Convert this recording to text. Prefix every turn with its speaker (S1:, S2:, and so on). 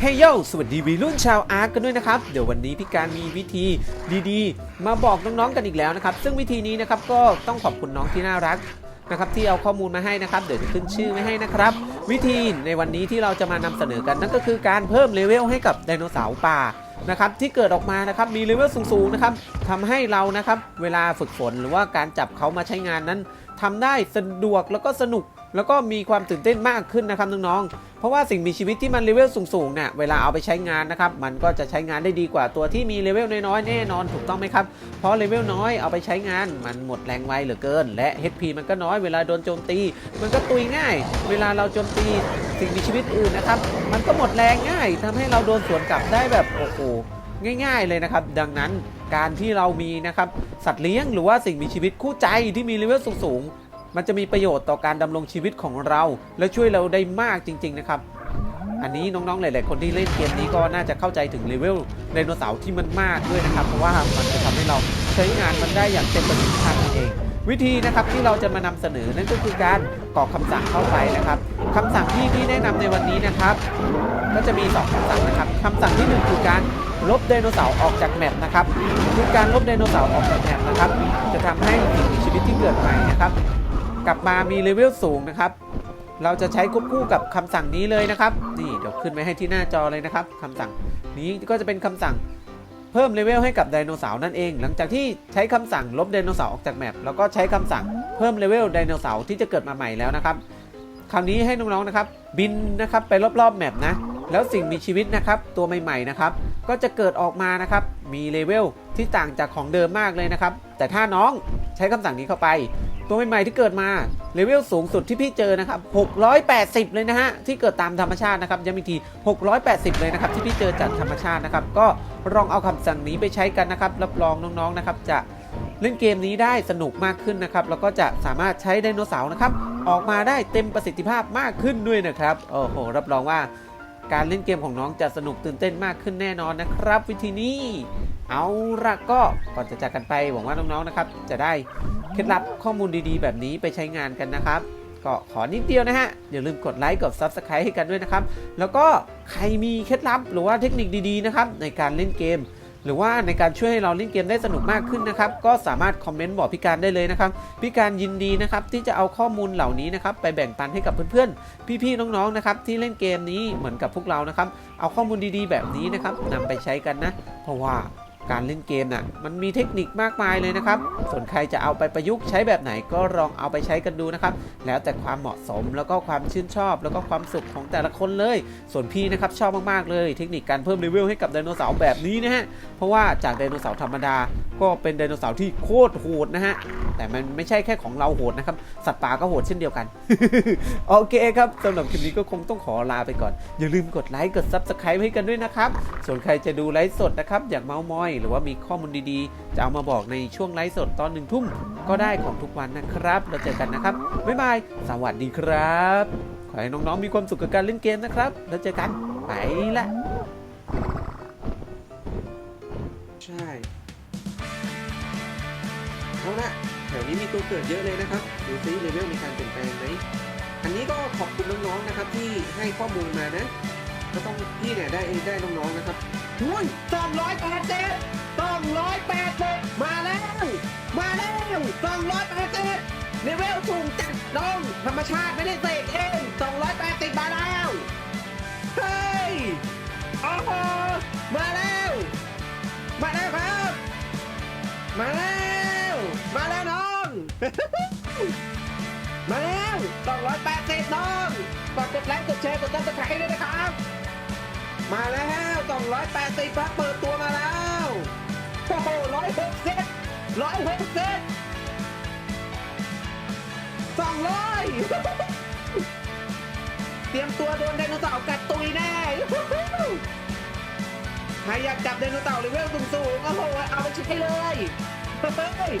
S1: เฮ้ยโยสวัสดีวีรุ่นชาวอาร์กันด้วยนะครับ เดี๋ยววันนี้พี่การมีวิธีดีๆ มาบอกน้องๆกันอีกแล้วนะครับ ซึ่งวิธีนี้นะครับก็ต้องขอบคุณน้องที่น่ารักนะครับที่เอาข้อมูลมาให้นะครับ เดี๋ยวจะขึ้นชื่อไว้ให้นะครับ วิธีในวันนี้ที่เราจะมานำเสนอกันนั่นก็คือการเพิ่มเลเวลให้กับไดโนเสาร์ป่านะครับที่เกิดออกมานะครับมีเลเวลสูงๆนะครับทำให้เรานะครับเวลาฝึกฝนหรือว่าการจับเขามาใช้งานนั้นทำได้สะดวกแล้วก็สนุก แล้วก็มีความตื่นเต้นมากขึ้นนะครับน้องๆ เพราะว่าสิ่งมีชีวิตที่มันเลเวลสูงๆเนี่ยเวลาเอาไปใช้งานนะครับ มันก็จะใช้งานได้ดีกว่าตัวที่มีเลเวลน้อยๆแน่นอนถูกต้องไหมครับ เพราะเลเวลน้อยเอาไปใช้งานมันหมดแรงไวเหลือเกิน และ HP มันก็น้อยเวลาโดนโจมตี มันก็ตุยง่าย เวลาเราโจมตีสิ่งมีชีวิตอื่นนะครับ มันก็หมดแรงง่ายทำให้เราโดนสวนกลับได้แบบโอ้โหง่ายๆเลยนะครับ ดังนั้นการที่เรามีนะครับสัตว์เลี้ยงหรือว่าสิ่งมีชีวิตคู่ใจที่มีเลเวลสูงๆ มันจะมีประโยชน์ต่อการดำรงชีวิตของเรา และช่วยเราได้มากจริง ๆ นะครับ อันนี้น้องๆหลาย ๆ คนที่เล่นเกมนี้ก็น่าจะเข้าใจถึงเลเวลไดโนเสาร์ที่มันมากด้วยนะครับ เพราะว่ามันจะทำให้เราใช้งานมันได้อย่างเต็มประสิทธิภาพนั่นเองวิธีนะครับที่เราจะมานำเสนอนั่นก็คือการกรอกคำสั่งเข้าไปนะครับคำสั่งที่ที่แนะนำในวันนี้นะครับ ก็จะมี 2คำสั่งนะครับคำสั่งที่ 1 คือการลบไดโนเสาร์ออกจากแมปนะครับคือการลบไดโนเสาร์ออกจากแมปนะครับ จะทำให้สิ่งมีชีวิตที่เกิดใหม่นะครับ กลับมามีเลเวลสูงนะครับ เราจะใช้ควบคู่กับคำสั่งนี้เลยนะครับ นี่เดี๋ยวขึ้นไว้ให้ที่หน้าจอเลยนะครับคำสั่งนี้ก็จะเป็นคำสั่งเพิ่มเลเวลให้กับไดโนเสาร์นั่นเอง หลังจากที่ใช้คำสั่งลบไดโนเสาร์ออกจากแมปแล้วก็ใช้คำสั่งเพิ่มเลเวลไดโนเสาร์ที่จะเกิดมาใหม่แล้วนะครับคราวนี้ให้น้องๆนะครับ บินนะครับไปรอบๆแมปนะแล้วสิ่งมีชีวิตนะครับตัวใหม่ๆนะครับ ก็จะเกิดออกมานะครับ มีเลเวลที่ต่างจากของเดิมมากเลยนะครับ แต่ถ้าน้องใช้คำสั่งนี้เข้าไป ตัวใหม่ๆที่เกิดมาเลเวลสูงสุดที่พี่เจอนะครับ 680 เลยนะฮะ ที่เกิดตามธรรมชาตินะครับย้ำอีกที 680 เลยนะครับ ที่พี่เจอจากธรรมชาตินะครับ ก็ลองเอาคำสั่งนี้ไปใช้กันนะครับ รับรองน้องๆนะครับจะเล่นเกมนี้ได้สนุกมากขึ้นนะครับ แล้วก็จะสามารถใช้ไดโนเสาร์นะครับ ออกมาได้เต็มประสิทธิภาพมากขึ้นด้วยนะครับ โอ้โห รับรองว่าการเล่นเกมของน้องจะสนุกตื่นเต้นมากขึ้นแน่นอนนะครับ วิธีนี้ เอาละก็ก่อนจะจากกันไปหวังว่าน้องๆนะครับ จะได้เคล็ดลับข้อมูลดีๆ แบบนี้ไปใช้งานกันนะครับก็ขอนิดเดียวนะฮะอย่าลืมกดไลค์กด Subscribe ให้กันด้วยนะครับ แล้วก็ใครมีเคล็ดลับหรือว่าเทคนิคดีๆนะครับในการเล่นเกม หรือว่าในการช่วยให้เราเล่นเกมได้สนุกมากขึ้นนะครับ ก็สามารถคอมเมนต์บอกพี่การได้เลยนะครับพี่การยินดีนะครับที่จะเอาข้อมูลเหล่านี้นะครับไปแบ่งปันให้กับเพื่อนๆ พี่ๆน้องๆนะครับที่เล่นเกมนี้เหมือนกับพวกเรานะครับเอาข้อมูลดีๆ แบบนี้นะครับนำไปใช้กันนะ เพราะว่า การเล่นเกมน่ะมันมีเทคนิคมากมายเลยนะครับ ส่วนใครจะเอาไปประยุกต์ใช้แบบไหนก็ลองเอาไปใช้กันดูนะครับ แล้วแต่ความเหมาะสมแล้วก็ความชื่นชอบ แล้วก็ความสุขของแต่ละคนเลย ส่วนพี่นะครับชอบมากๆเลย เทคนิคการเพิ่มเลเวลให้กับไดโนเสาร์แบบนี้นะฮะเพราะว่าจากไดโนเสาร์ธรรมดา ก็เป็นไดโนเสาร์ที่โคตรโหดนะฮะ แต่มันไม่ใช่แค่ของเราโหดนะครับ สัตว์ป่าก็โหดเช่นเดียวกัน โอเคครับสำหรับคลิปนี้ก็คงต้องขอลาไปก่อน อย่าลืมกดไลค์กด Subscribe ให้กันด้วยนะครับ ส่วนใครจะดูไลฟ์สดนะครับ อยากเมาส์มอย หรือว่ามีข้อมูลดีๆ จะเอามาบอกในช่วงไลฟ์สดตอนหนึ่งทุ่มก็ได้ของทุกวันนะครับ เราเจอกันนะครับ บ๊ายบาย สวัสดีครับ ขอให้น้องๆมีความสุขกับการเล่นเกมนะครับ แล้วเจอกัน ไปละ ใช่ เอาละแถวนี้มีตัวเกิดเยอะเลยนะครับดูซิเลเวลมีการเปลี่ยนแปลงไหมอันนี้ก็ขอบคุณน้องๆนะครับที่ให้ข้อมูลมานะ ก็ต้องพี่เนี่ยได้ได้น้องๆนะครับหุ้ยสองร้อยแปดสิบสองร้อยแปดสิบมาแล้ว มาแล้วสองร้อยแปดสิบเลเวลสูงจัดน้องธรรมชาติไม่ได้เสกเองสองร้อยแปดสิบมาแล้ว เฮ้ยโอ้โห มาแล้ว280น้องฝากกดไลค์กดแชร์กดติดตามด้วยนะครับ มาแล้ว280ครับเปิดตัวมาแล้วโอ้โหร้อยหกสิบร้อยหกสิบสองร้อยเตรียมตัวโดนไดโนเสาร์กัดตุยแน่ใครอยากจับไดโนเสาร์เลเวลสูงๆโอ้โหเอาไปใช้เลยเฮ้ย